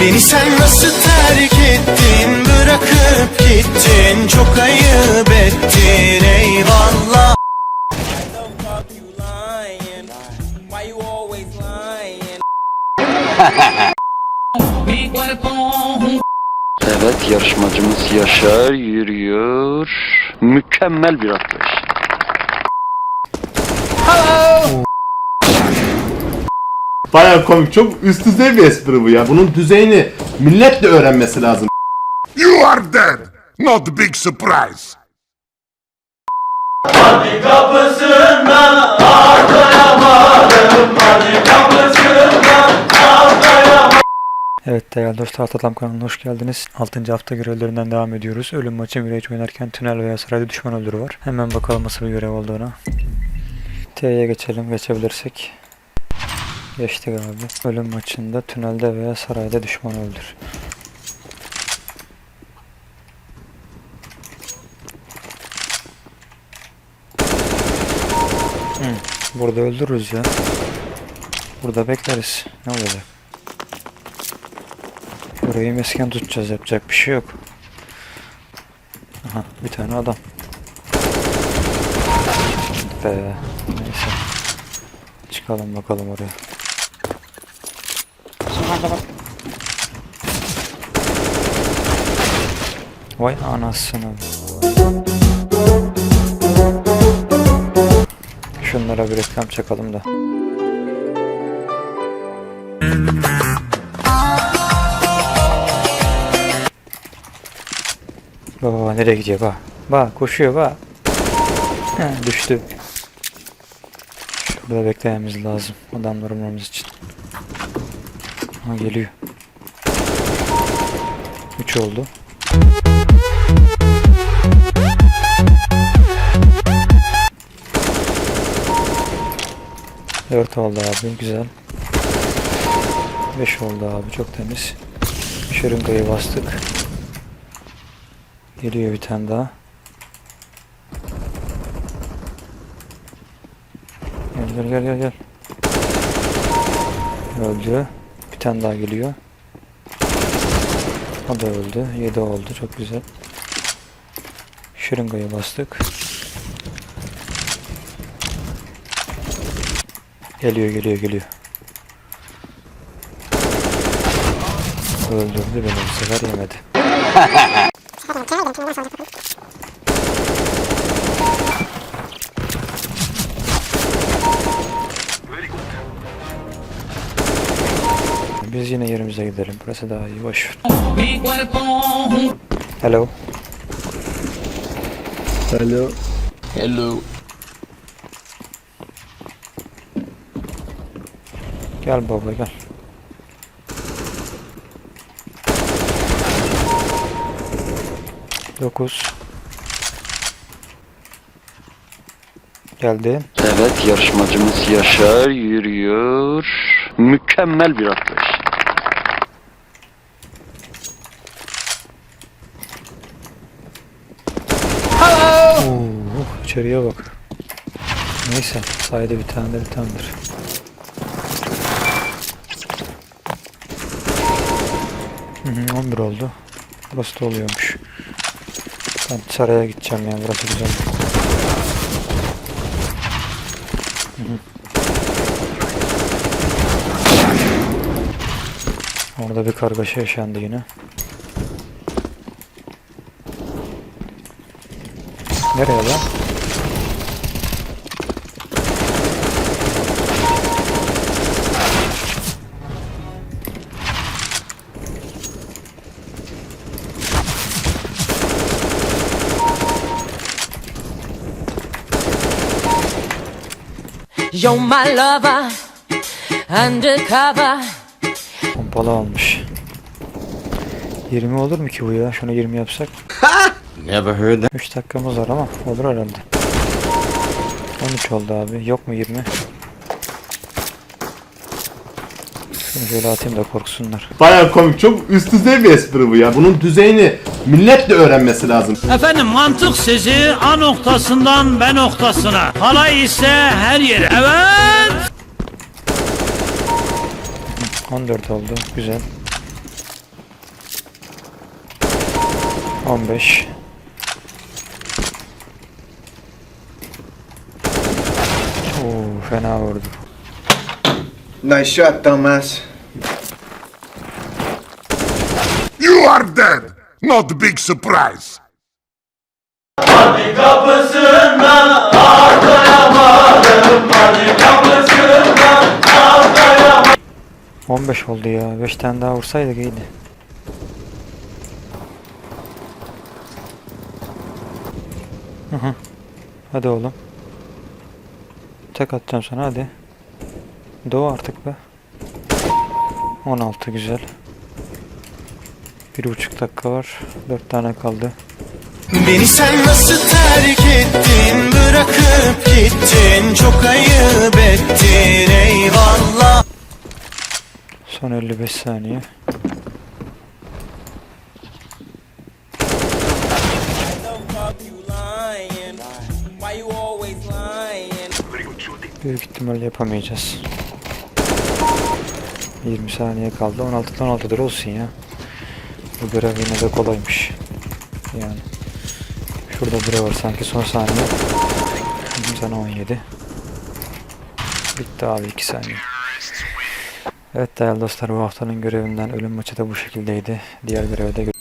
Beni sen nasıl terk ettin? Bırakıp gittin. Çok ayıp ettin. Eyvallah. Evet yarışmacımız Yaşar yürüyor. Mükemmel bir atlayış. Baya komik. Çok üst düzey bir espri bu ya. Bunun düzeyini millet de öğrenmesi lazım. You are dead. Not a big surprise. Evet değerli dostlar Atatam kanalına hoş geldiniz. 6. hafta görevlerinden devam ediyoruz. Ölüm maçı Mirage oynarken tünel veya sarayda düşman öldürü var. Hemen bakalım nasıl bir görev olduğuna. T'ye geçelim geçebilirsek. Geçtik abi. Ölüm maçında tünelde veya sarayda düşman öldür. Hı, burada öldürürüz ya. Burada bekleriz. Ne olacak? Burayı mesken tutacağız yapacak bir şey yok. Aha bir tane adam. Be neyse. Çıkalım bakalım oraya. Vay anasını. Şunlara bir reklam çakalım da. Baba nereye gidiyor bak. Bak koşuyor bak. He, düştü. Şurada beklememiz lazım adamları bulmamız için. Ha geliyor. 3 oldu. Dört oldu abi güzel. 5 oldu abi çok temiz. Şırıngayı bastık. Geliyor bir tane daha. Gel gel gel gel. Öldü. Bir tane daha geliyor. O da öldü. 7 oldu. Çok güzel. Şırıngayı bastık. Geliyor geliyor geliyor. Öldürdü beni bu sefer yemedi. Biz yine yerimize gidelim. Burası daha iyi. Boş ver. Hello. Hello. Hello. Gel baba gel. Dokuz. Geldi. Evet yarışmacımız Yaşar yürüyor. Mükemmel bir atlayış. Oo, içeriye bak. Neyse, sayede bir tane de bir tanedir. Hı hı, 11 oldu. Burası da oluyormuş. Ben saraya gideceğim yani burası güzel. Hı hı. Orada bir kargaşa yaşandı yine. Nereye lan? You're my lover, undercover. Pompalı almış. 20 olur mu ki bu ya? Şunu 20 yapsak. Never heard that. 3 dakikamız var ama olur herhalde. 13 oldu abi. Yok mu 20? Şunu şöyle atayım da korksunlar. Baya komik. Çok üst düzey bir espri bu ya. Bunun düzeyini millet de öğrenmesi lazım. Efendim mantık sizi A noktasından B noktasına. Halay ise her yere. Evet. 14 oldu. Güzel. 15 Oo, fena vurdu. Nice shot dumbass You are dead. Not big surprise. 15 oldu ya. 5 tane daha vursaydık iyiydi. Hı hı. Hadi oğlum. Tek atacağım sana hadi. Doğu artık be. 16 güzel. Bir buçuk dakika var. 4 tane kaldı. Beni sen nasıl terk ettin Bırakıp gittin Çok ayıp ettin Eyvallah Son 55 saniye. Büyük ihtimalle yapamayacağız. 20 saniye kaldı. 16'dan 16'dır olsun ya. Bu görev yine de kolaymış. Yani. Şurada biri var sanki son saniye. Sana 17. Bitti abi 2 saniye. Evet değerli dostlar bu haftanın görevinden ölüm maçı da bu şekildeydi. Diğer görevde gö-